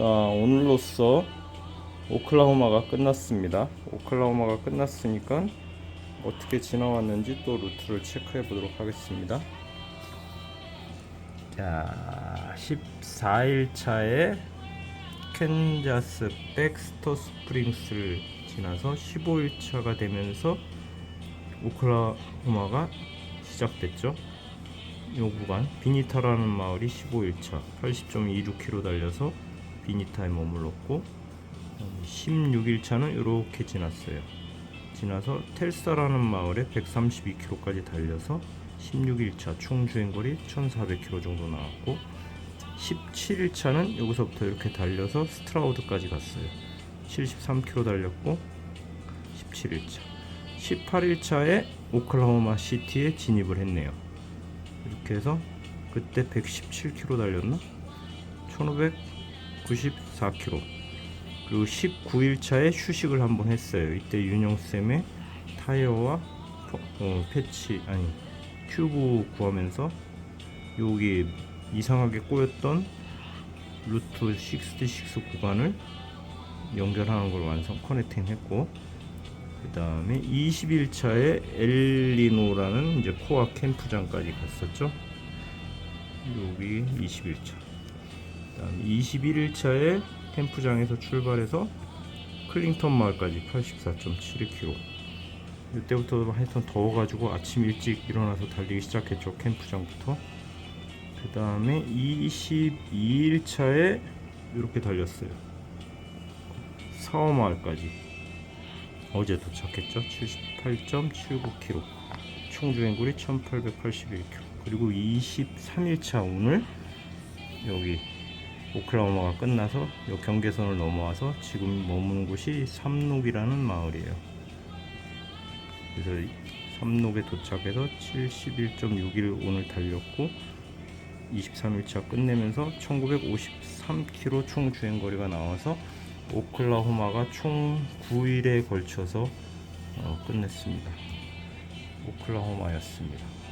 자, 오늘로써 오클라호마가 끝났습니다. 오클라호마가 끝났으니까 어떻게 지나왔는지 또 루트를 체크해 보도록 하겠습니다. 자, 14일 차에 캔자스 백스터 스프링스를 지나서 15일 차가 되면서 오클라호마가 시작됐죠. 요 구간 비니타라는 마을이 15일차 80.26km 달려서 비니타에 머물렀고 16일차는 이렇게 지났어요. 지나서 텔사라는 마을에 132km까지 달려서 16일차 총 주행거리 1,400km 정도 나왔고 17일차는 여기서부터 이렇게 달려서 스트라우드까지 갔어요. 73km 달렸고 17일차 18일차에 오클라호마 시티에 진입을 했네요. 이렇게 해서 그때 117km 달렸나? 1594km 그리고 19일차에 휴식을 한번 했어요 이때 윤영쌤의 타이어와 퍼- 어, 패치 아니 큐브 구하면서 여기 이상하게 꼬였던 루트 66 구간을 연결하는 걸 완성 커넥팅 했고 그 다음에 20일차에 엘리노라는 이제 코아 캠프장까지 갔었죠. 여기 21차. 그 다음에 21일차에 캠프장에서 출발해서 클링턴 마을까지 84.72km. 이때부터 하여튼 더워가지고 아침 일찍 일어나서 달리기 시작했죠. 캠프장부터. 그 다음에 22일차에 이렇게 달렸어요. 사워 마을까지. 어제 도착했죠. 78.79km. 총 주행거리 1881km. 그리고 23일차 오늘 여기 오클라호마가 끝나서 요 경계선을 넘어와서 지금 머무는 곳이 삼록이라는 마을이에요. 그래서 삼록에 도착해서 71.6일 오늘 달렸고 23일차 끝내면서 1953km 총 주행 거리가 나와서 오클라호마가 총 9일에 걸쳐서 어, 끝냈습니다. 오클라호마였습니다.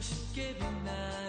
쉽게 빛나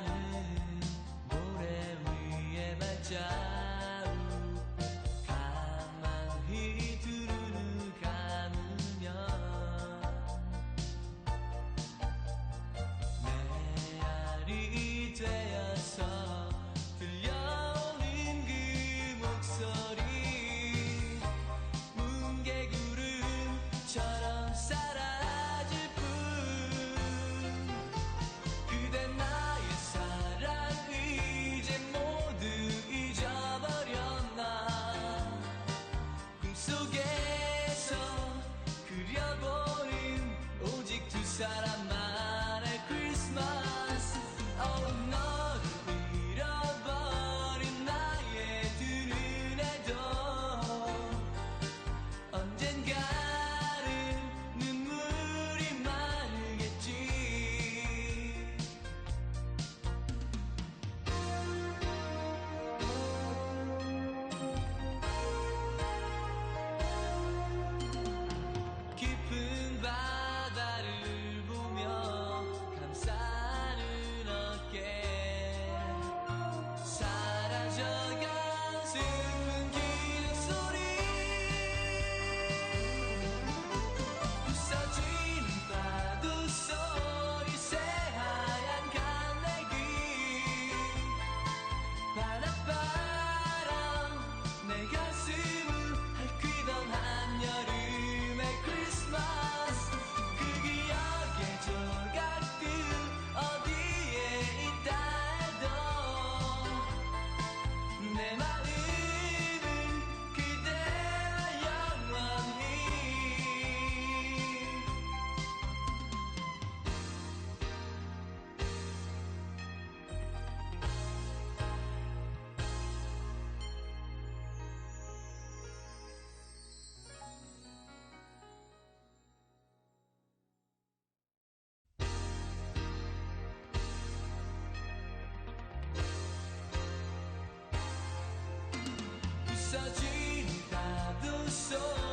So.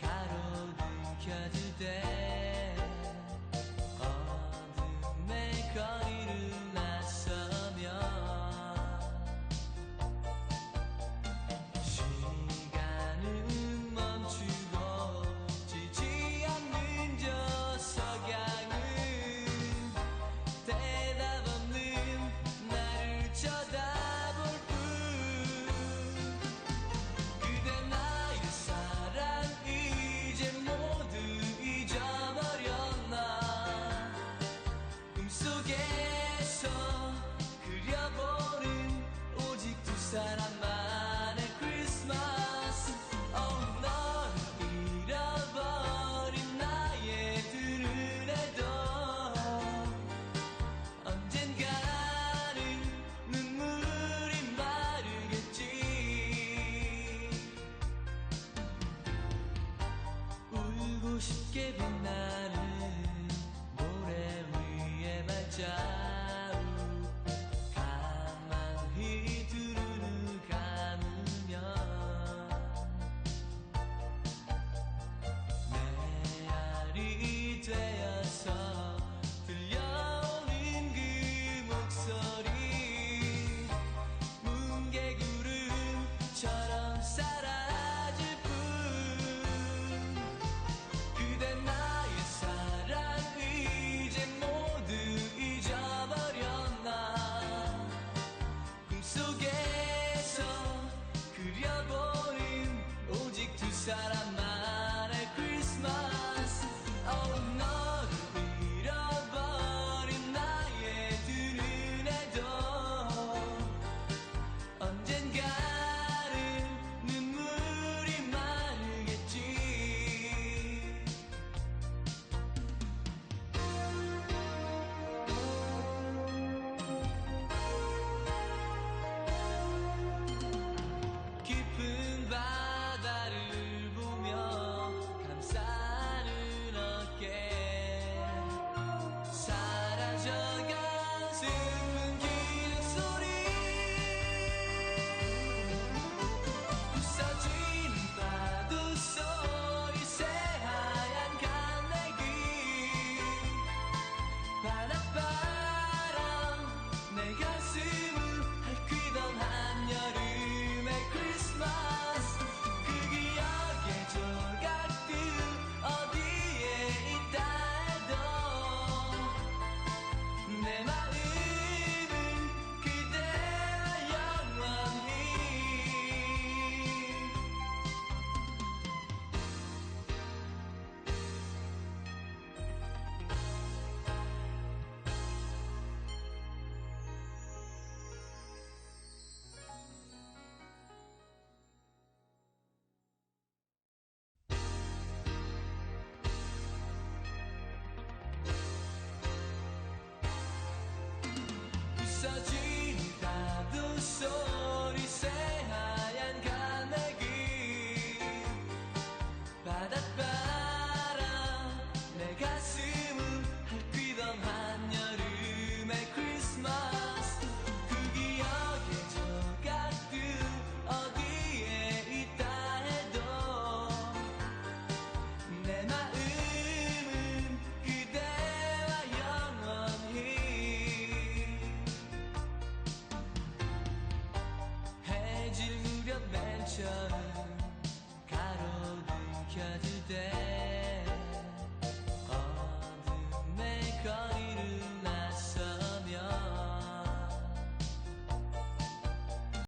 가로등 켜져 quando soli sei